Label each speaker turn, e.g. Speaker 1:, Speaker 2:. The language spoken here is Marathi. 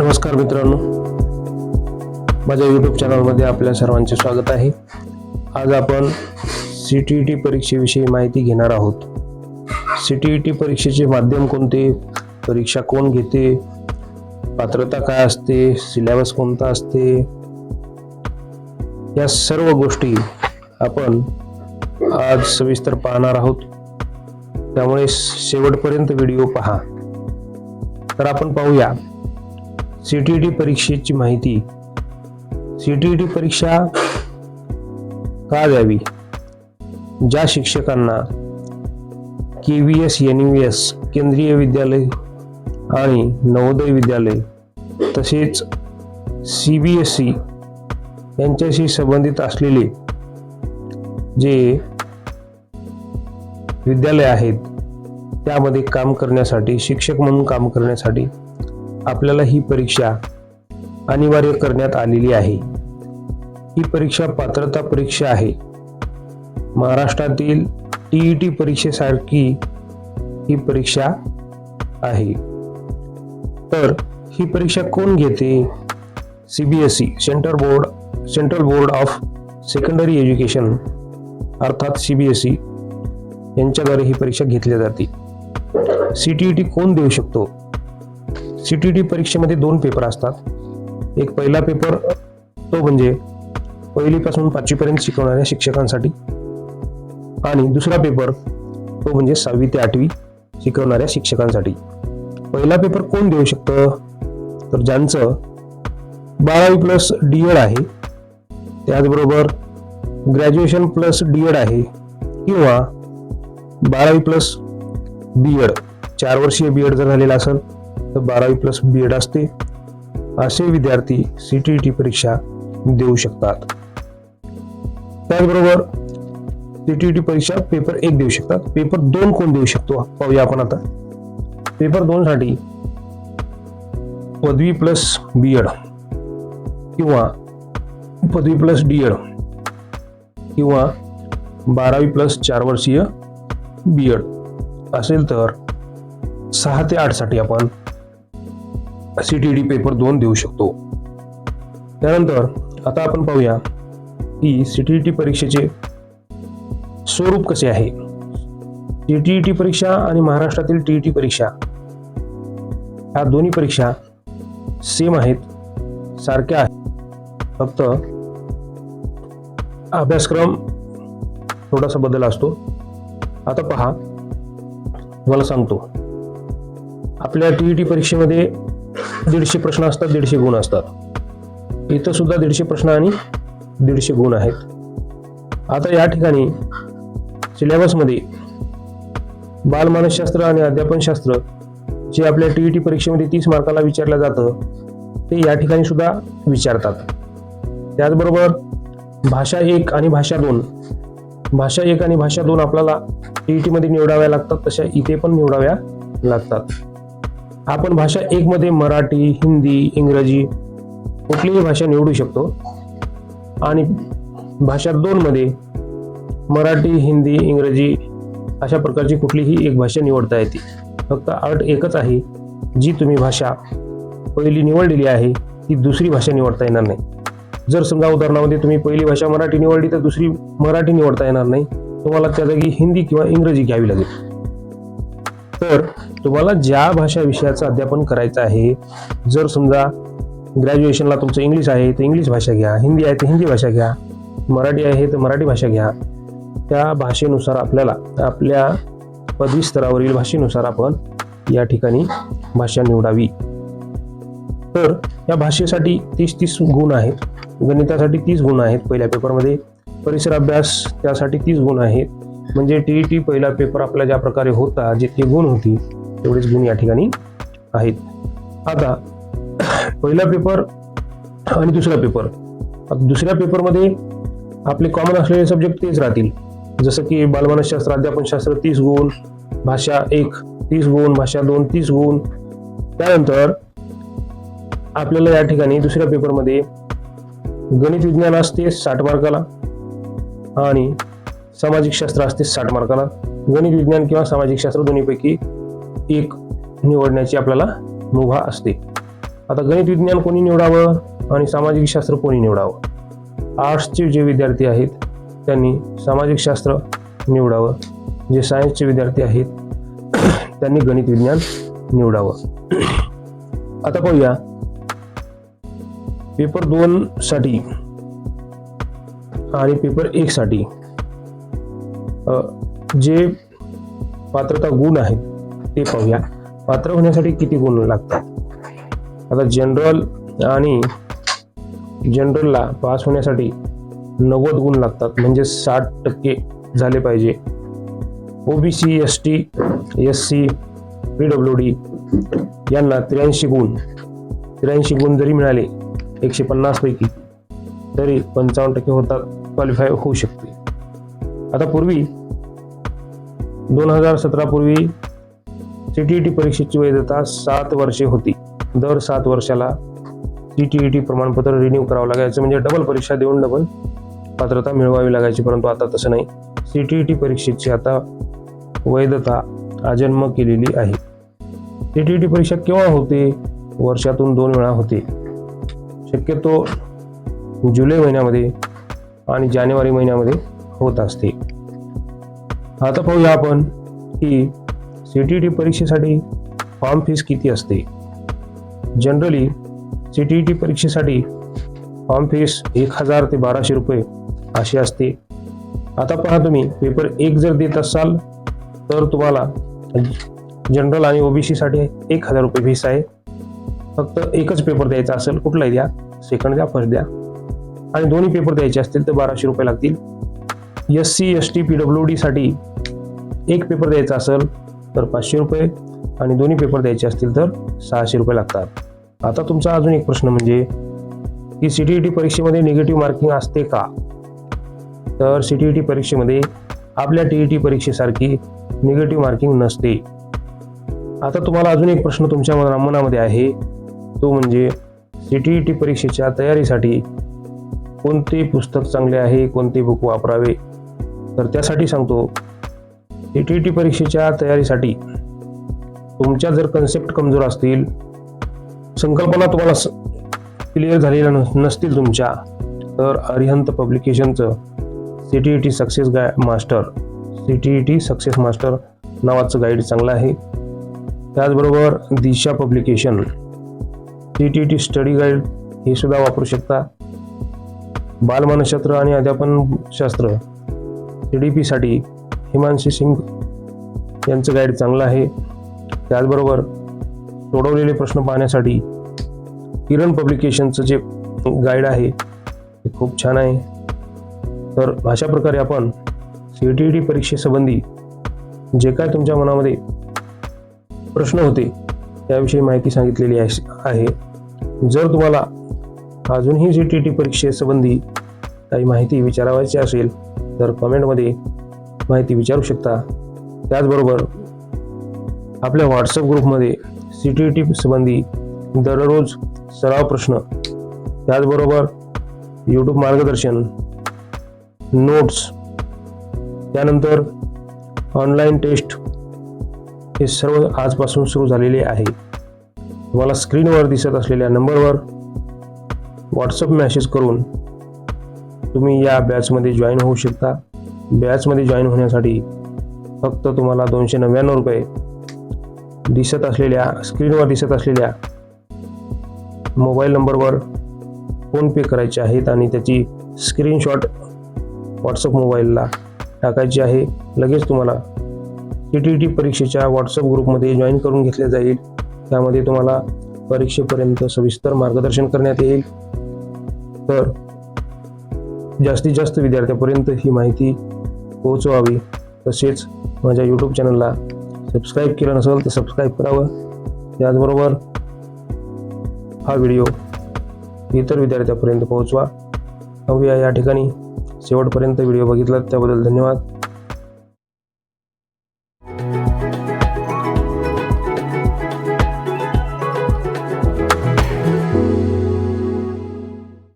Speaker 1: नमस्कार मित्रांनो. माझ्या यूट्यूब चॅनलमध्ये आपल्या सर्वांचे स्वागत आहे. आज आपण सी टी ई टी परीक्षेविषयी माहिती घेणार आहोत. सी टी ई टी परीक्षेचे माध्यम कोणते? परीक्षा कोण घेते? पात्रता काय असते? सिलेबस कोणता असते? या सर्व गोष्टी आपण आज सविस्तर पाहणार आहोत. त्यामुळे शेवटपर्यंत व्हिडिओ पहा. तर आपण पाहूया. सी टी टी परीक्षेची माहिती. सी टी टी परीक्षा का द्यावी? ज्या शिक्षकांना K V S N V S केंद्रीय विद्यालय आणि नवोदय विद्यालय तसेच सी बी एस ई यांच्याशी संबंधित असलेले जे विद्यालय आहेत त्यामध्ये काम करण्यासाठी शिक्षक म्हणून काम करण्यासाठी आपल्याला ही परीक्षा अनिवार्य करण्यात आलेली आहे. ही परीक्षा पात्रता परीक्षा आहे. महाराष्ट्रातील टी ई टी परीक्षेसारखी ही परीक्षा आहे. तर ही परीक्षा कोण घेते? C B S E centre board central board of secondary education अर्थात सी बी एस ई यांच्याद्वारे ही परीक्षा घेतली जाते. सी टी ई टी कोण देऊ शकतो? सी टी टी परीक्षेमध्ये दोन पेपर असतात. एक पहिला पेपर तो म्हणजे पहिलीपासून पाचवीपर्यंत शिकवणाऱ्या शिक्षकांसाठी आणि दुसरा पेपर तो म्हणजे सहावी ते आठवी शिकवणाऱ्या शिक्षकांसाठी. पहिला पेपर कोण देऊ शकतं? तर ज्यांचं बारावी प्लस डी एड आहे त्याचबरोबर ग्रॅज्युएशन प्लस डी एड आहे किंवा बारावी प्लस बी एड चार वर्षीय बी एड जर झालेला असेल बारावी प्लस बी एड असते. असे विद्यार्थी सी टी टी परीक्षा देऊ शकतात. त्याचबरोबर सी टी टी परीक्षा पेपर एक देऊ शकतात. पेपर दोन कोण देऊ शकतो? पाहूया आपण आता. पेपर दोन साठी पदवी प्लस बी एड किंवा पदवी प्लस डी एड किंवा बारावी प्लस चार वर्षीय बी एड असेल तर सहा ते आठसाठी आपण सी टी डी पेपर दोन देऊ शकतो. त्यानंतर आता आपण पाहूया की सी टी टी परीक्षेचे स्वरूप कसे आहे. सी टी टी परीक्षा आणि महाराष्ट्रातील टी टी परीक्षा. ह्या दोन्ही परीक्षा सेम आहेत सारख्या आहेत. फक्त अभ्यासक्रम थोडासा बदल असतो. आता पहा तुम्हाला सांगतो. आपल्या टी ई टी परीक्षेमध्ये दीडशे प्रश्न असतात दीडशे गुण असतात. इथं सुद्धा दीडशे प्रश्न आणि दीडशे गुण आहेत. आता या ठिकाणी सिलेबसमध्ये बालमानसशास्त्र आणि अध्यापनशास्त्र जे आपल्या टी ई टी परीक्षेमध्ये तीस मार्काला विचारलं जातं ते या ठिकाणी सुद्धा विचारतात. त्याचबरोबर भाषा एक आणि भाषा दोन. भाषा एक आणि भाषा दोन आपल्याला टी मध्ये निवडाव्या लागतात तशा इथे पण निवडाव्या लागतात. आपण भाषा एकमध्ये मराठी हिंदी इंग्रजी कुठलीही भाषा निवडू शकतो. आणि भाषा दोनमध्ये मराठी हिंदी इंग्रजी अशा प्रकारची कुठलीही एक भाषा निवडता येते. फक्त अट एकच आहे जी तुम्ही भाषा पहिली निवडलेली आहे ती दुसरी भाषा निवडता येणार नाही. जर समजा उदाहरणामध्ये तुम्ही पहिली भाषा मराठी निवडली तर दुसरी मराठी निवडता येणार नाही. तुम्हाला त्या जागी हिंदी किंवा इंग्रजी घ्यावी लागेल. तर तुम्हाला ज्या भाषा विषयाचं अध्यापन करायचं आहे जर समजा ग्रॅज्युएशनला तुमचं इंग्लिश आहे तर इंग्लिश भाषा घ्या हिंदी आहे तर हिंदी भाषा घ्या मराठी आहे तर मराठी भाषा घ्या त्या भाषेनुसार आपल्याला आपल्या पदवी स्तरावरील भाषेनुसार आपण या ठिकाणी भाषा निवडावी. तर या भाषेसाठी तीस तीस गुण आहेत गणितासाठी तीस गुण आहेत पहिल्या पेपरमध्ये परिसर अभ्यास त्यासाठी तीस गुण आहेत म्हणजे टी ई टी पहिला पेपर आपला ज्या प्रकारे होता जितके गुण होती तेवढेच गुण या ठिकाणी आहेत. आता पहिला पेपर आणि दुसरा पेपर आता दुसऱ्या पेपरमध्ये आपले कॉमन असलेले सब्जेक्ट तेच राहतील. जसं की बालमानसशास्त्र अध्यापनशास्त्र तीस गुण भाषा एक तीस गुण भाषा दोन तीस गुण. त्यानंतर आपल्याला या ठिकाणी दुसऱ्या पेपरमध्ये गणित विज्ञान असते साठ मार्काला आणि सामाजिक शास्त्र असते साठ मार्काला. गणित विज्ञान किंवा सामाजिक शास्त्र दोन्हीपैकी एक निवडण्याची आपल्याला मुभा असते. आता गणित विज्ञान कोणी निवडावं आणि सामाजिक शास्त्र कोणी निवडावं? आर्ट्सचे जे विद्यार्थी आहेत त्यांनी सामाजिक शास्त्र निवडावं. जे सायन्सचे विद्यार्थी आहेत त्यांनी गणित विज्ञान निवडावं. आता पाहूया. पेपर दोन साठी आणि पेपर एक साठी जे पात्रता गुण आहेत ते पाहूया. पात्र होण्यासाठी किती गुण लागतात? आता जनरल आणि जनरलला पास होण्यासाठी नव्वद गुण लागतात. म्हणजे साठ टक्के झाले पाहिजे. OBC S T S C P W D यांना त्र्याऐंशी गुण. त्र्याऐंशी गुण जरी मिळाले एकशे पन्नास पैकी तरी पंचावन्न टक्के होतात क्वालिफाय होऊ शकते. आता पूर्वी दोन हजार सतरा पूर्वी सी टी ई टी परीक्षेची वैधता सात वर्षे होती. दर सात वर्षाला सी टी ई टी प्रमाणपत्र रिन्यू करावं लागायचं. म्हणजे डबल परीक्षा देऊन डबल पात्रता मिळवावी लागायची. परंतु आता तसं नाही. सी टी ई टी परीक्षेची आता वैधता आजन्म केलेली आहे. सी टी ई टी परीक्षा केव्हा होते? वर्षातून दोन वेळा होते. शक्यतो जुलै महिन्यामध्ये आणि जानेवारी महिन्यामध्ये होत असते. आता पाहूया आपण की सी टी टी परीक्षेसाठी फॉर्म फीस किती असते. जनरली सी टी टी परीक्षेसाठी फॉर्म फीस एक हजार ते बाराशे रुपये अशी असते. आता पहा तुम्ही पेपर एक जर देत असाल तर तुम्हाला जनरल आणि ओबीसीसाठी एक हजार रुपये फीस आहे. फक्त एकच पेपर द्यायचा असेल कुठलाही द्या सेकंड द्या फर्स्ट द्या. आणि दोन्ही पेपर द्यायचे असतील तर बाराशे रुपये लागतील. S C S T P W डीसाठी एक पेपर द्यायचा असेल तर पाचशे रुपये आणि दोन्ही पेपर द्यायचे असतील तर सहाशे रुपये लागतात. आता तुमचा अजून एक प्रश्न म्हणजे की सी टी ई टी परीक्षेमध्ये निगेटिव्ह मार्किंग असते का? तर सी टी ई टी परीक्षेमध्ये आपल्या टी ई टी परीक्षेसारखी निगेटिव्ह मार्किंग नसते. आता तुम्हाला अजून एक प्रश्न तुमच्या मनामध्ये आहे. तो म्हणजे सी टी ई टी परीक्षेच्या तयारीसाठी कोणते पुस्तक चांगले आहे कोणते बुक वापरावे तर त्यासाठी सांगतो सी टी टी परीक्षेच्या तयारीसाठी तुमच्या जर कन्सेप्ट कमजोर असतील संकल्पना तुम्हाला क्लिअर झालेल्या नस- नसतील तुमच्या तर Arihant पब्लिकेशनचं C T E T success guide master C T E T success master नावाचं गाईड चांगलं आहे. त्याचबरोबर Disha publication C T E T study guide हे सुद्धा वापरू शकता. बालमानसशास्त्र आणि अध्यापन शास्त्र सी डी पीसाठी हिमांशी सिंग यांचं गाईड चांगलं आहे. त्याचबरोबर सोडवलेले प्रश्न पाहण्यासाठी किरण पब्लिकेशनचं जे गाईड आहे ते खूप छान आहे. तर अशा प्रकारे आपण सी टी ई परीक्षेसंबंधी जे काय तुमच्या मनामध्ये प्रश्न होते त्याविषयी माहिती सांगितलेली आहे. जर तुम्हाला अजूनही सी टी टी परीक्षेसंबंधी काही माहिती विचारावायची असेल तर कमेंटमध्ये माहिती विचारू शकता. त्याचबरोबर आपल्या व्हॉट्सअप ग्रुपमध्ये सी टी टी संबंधी दररोज सराव प्रश्न त्याचबरोबर यूट्यूब मार्गदर्शन नोट्स त्यानंतर ऑनलाईन टेस्ट हे सर्व आजपासून सुरू झालेले आहे. तुम्हाला स्क्रीनवर दिसत असलेल्या नंबरवर व्हॉट्सअप मॅसेज करून तुम्ही या बॅचमध्ये जॉईन होऊ शकता. बॅचमध्ये जॉईन होण्यासाठी फक्त तुम्हाला दोनशे नव्याण्णव रुपये दिसत असलेल्या स्क्रीनवर दिसत असलेल्या मोबाईल नंबरवर फोनपे करायचे आहेत आणि त्याची स्क्रीनशॉट व्हॉट्सअप मोबाईलला टाकायची आहे. लगेच तुम्हाला सी टी टी परीक्षेच्या व्हॉट्सअप ग्रुपमध्ये जॉईन करून घेतले जाईल. त्यामध्ये तुम्हाला परीक्षेपर्यंत सविस्तर मार्गदर्शन करण्यात येईल. तर जास्तीत जास्त विद्यार्थ्यापर्यंत ही माहिती पोहोचवावी. तसेच माझ्या यूट्यूब चॅनलला सबस्क्राईब केलं नसेल तर सबस्क्राईब करावं. त्याचबरोबर हा व्हिडिओ इतर विद्यार्थ्यापर्यंत पोहोचवा. थांबूया या ठिकाणी शेवटपर्यंत व्हिडिओ बघितला त्याबद्दल धन्यवाद.